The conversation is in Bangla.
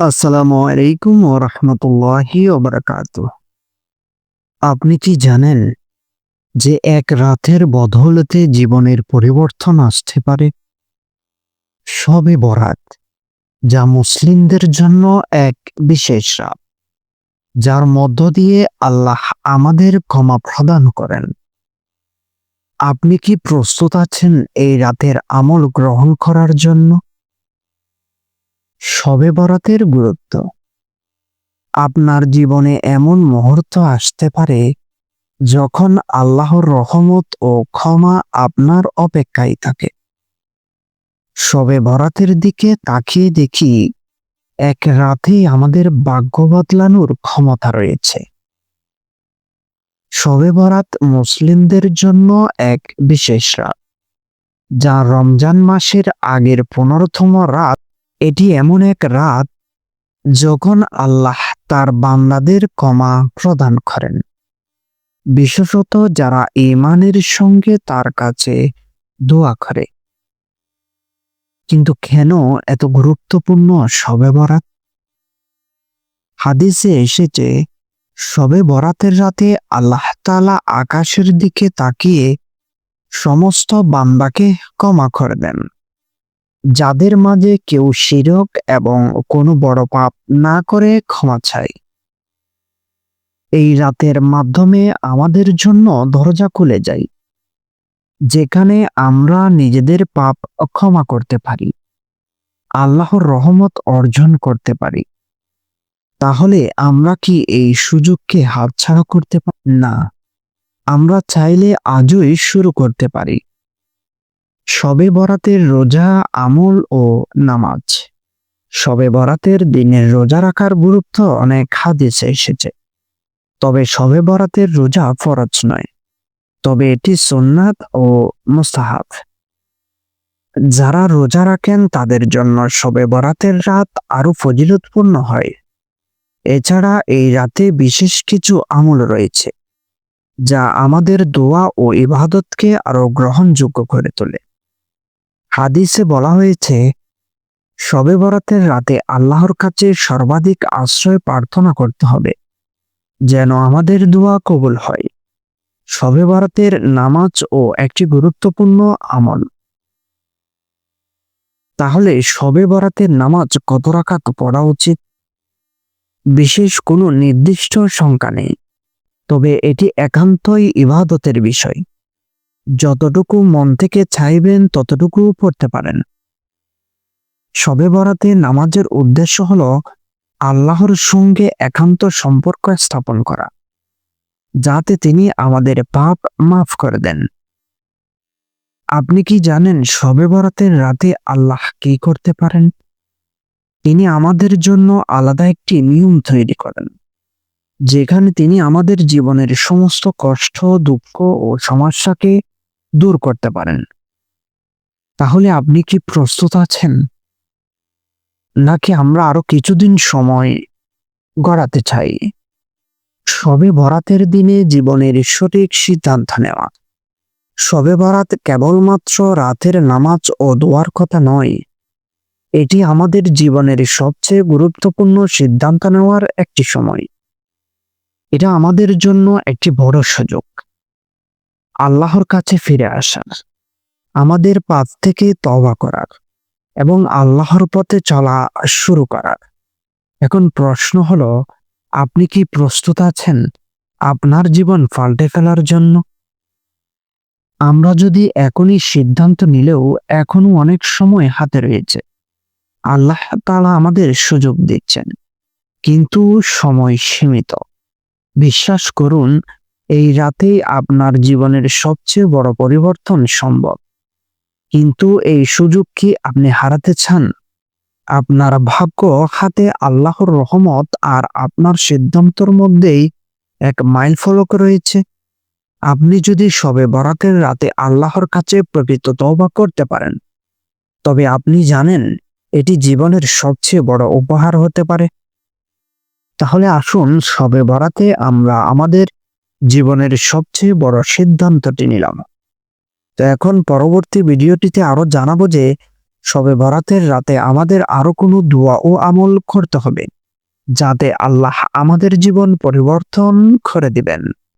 আসসালামু আলাইকুম ও রহমতুল্লাহি আপনি কি জানেন যে এক রাতের বদৌলতে জীবনের পরিবর্তন আসতে পারে? সবে বরাত, যা মুসলিমদের জন্য এক বিশেষ রাত, যার মধ্য দিয়ে আল্লাহ আমাদের ক্ষমা প্রদান করেন। আপনি কি প্রস্তুত আছেন এই রাতের আমল গ্রহণ করার জন্য? শবে বরাতের গুরুত্ব। আপনার জীবনে এমন মুহূর্ত আসতে পারে, যখন আল্লাহর রহমত ও ক্ষমা আপনার অপেক্ষায় থাকে। শবে বরাতের দিকে তাকিয়ে দেখি, এক রাতে আমাদের ভাগ্য বদলানোর ক্ষমতা রয়েছে। শবে বরাত মুসলিমদের জন্য এক বিশেষ রাত, যা রমজান মাসের আগের পনেরোতম রাত এটি এমন এক রাত যখন আল্লাহ তার বান্দাদের ক্ষমা প্রদান করেন। বিশেষত যারা ইমানের সঙ্গে তার কাছে দোয়া করে। কিন্তু কেন এত গুরুত্বপূর্ণ শবে বরাত? হাদিসে এসেছে, শবে বরাতের রাতে আল্লাহ তালা আকাশের দিকে তাকিয়ে সমস্ত বান্দাকে ক্ষমা করে দেন। যাদের মাঝে কেউ শিরক এবং কোনো বড় পাপ না করে ক্ষমা চায়। এই রাতের মাধ্যমে আমাদের জন্য দরজা খুলে যায়, যেখানে আমরা নিজেদের পাপ ক্ষমা করতে পারি, আল্লাহর রহমত অর্জন করতে পারি। তাহলে আমরা কি এই সুযোগকে হাতছাড়া করতে পারি না, আমরা চাইলে আজই শুরু করতে পারি। শবে বরাতের রোজা, আমল ও নামাজ। শবে বরাতের দিনের রোজা রাখার গুরুত্ব অনেক হাদিসে এসেছে। তবে শবে বরাতের রোজা ফরজ নয়। তবে এটি সোননাথ ও মুস্তাহাব। যারা রোজা রাখেন, তাদের জন্য শবে বরাতের রাত আরও ফজিলতপূর্ণ হয়। এছাড়া এই রাতে বিশেষ কিছু আমল রয়েছে, যা আমাদের দোয়া ও ইবাদতকে আরও গ্রহণযোগ্য করে তোলে। হাদিসে বলা হয়েছে শবে বরাতের রাতে আল্লাহর কাছে সর্বাধিক আশ্রয় প্রার্থনা করতে হবে, যেন আমাদের দোয়া কবুল হয়। শবে বরাতের নামাজ ও একটি গুরুত্বপূর্ণ আমল। তাহলে শবে বরাতের নামাজ কত রাখাত পড়া উচিত? বিশেষ কোনো নির্দিষ্ট সংখ্যা নেই। তবে এটি একান্তই ইবাদতের বিষয়। যতটুকু মন থেকে চাইবেন ততটুকু পড়তে পারেন। সবে বরাতে নামাজের উদ্দেশ্য হল আল্লাহর সঙ্গে একান্ত সম্পর্ক স্থাপন করা, যাতে তিনি আমাদের পাপ মাফ করে দেন। আপনি কি জানেন সবে বরাতের রাতে আল্লাহ কি করতে পারেন? তিনি আমাদের জন্য আলাদা একটি নিয়ম তৈরি করেন, যেখানে তিনি আমাদের জীবনের সমস্ত কষ্ট, দুঃখ ও সমস্যাকে দূর করতে পারেন। তাহলে আপনি কি প্রস্তুত আছেন? নাকি আমরা আরও কিছুদিন সময় গড়াতে চাই? সবে বরাতের দিনে জীবনের সঠিক সিদ্ধান্ত নেওয়া। সবে বরাত কেবলমাত্র রাতের নামাজ ও দোয়ার কথা নয়। এটি আমাদের জীবনের সবচেয়ে গুরুত্বপূর্ণ সিদ্ধান্ত নেওয়ার একটি সময়। এটা আমাদের জন্য একটি বড় সুযোগ। আল্লাহর কাছে ফিরে আসার, আমাদের পাপ থেকে তবা করার এবং আল্লাহর পথে চলা শুরু করার। এখন প্রশ্ন হলো, আপনি কি প্রস্তুত আছেন আপনার জীবন পাল্টে ফেলার জন্য? আমরা যদি এখনই সিদ্ধান্ত নিলেও এখনও অনেক সময় হাতে রয়েছে। আল্লাহ তালা আমাদের সুযোগ দিচ্ছেন, কিন্তু সময় সীমিত। বিশ্বাস করুন এই রাতেই আপনার জীবনের সবচেয়ে বড় পরিবর্তন সম্ভব। কিন্তু এই সুযোগ কি আপনি হারাতে চান? আপনার ভাগ্য হাতে আল্লাহর রহমত আর আপনার সিদ্ধান্তর মধ্যেই এক মাইল ফলক রয়েছে। আপনি যদি সবে বরাতের রাতে আল্লাহর কাছে প্রকৃত তওবা করতে পারেন, তবে আপনি জানেন এটি জীবনের সবচেয়ে বড় উপহার হতে পারে। তাহলে আসুন সবে বরাতে আমরা আমাদের জীবনের সবচেয়ে বড় সিদ্ধান্তটি নিলাম। তো এখন পরবর্তী ভিডিওটিতে আরও জানাব যে, সবে বরাতের রাতে আমাদের আরও কোনো দোয়া ও আমল করতে হবে, যাতে আল্লাহ আমাদের জীবন পরিবর্তন করে দিবেন।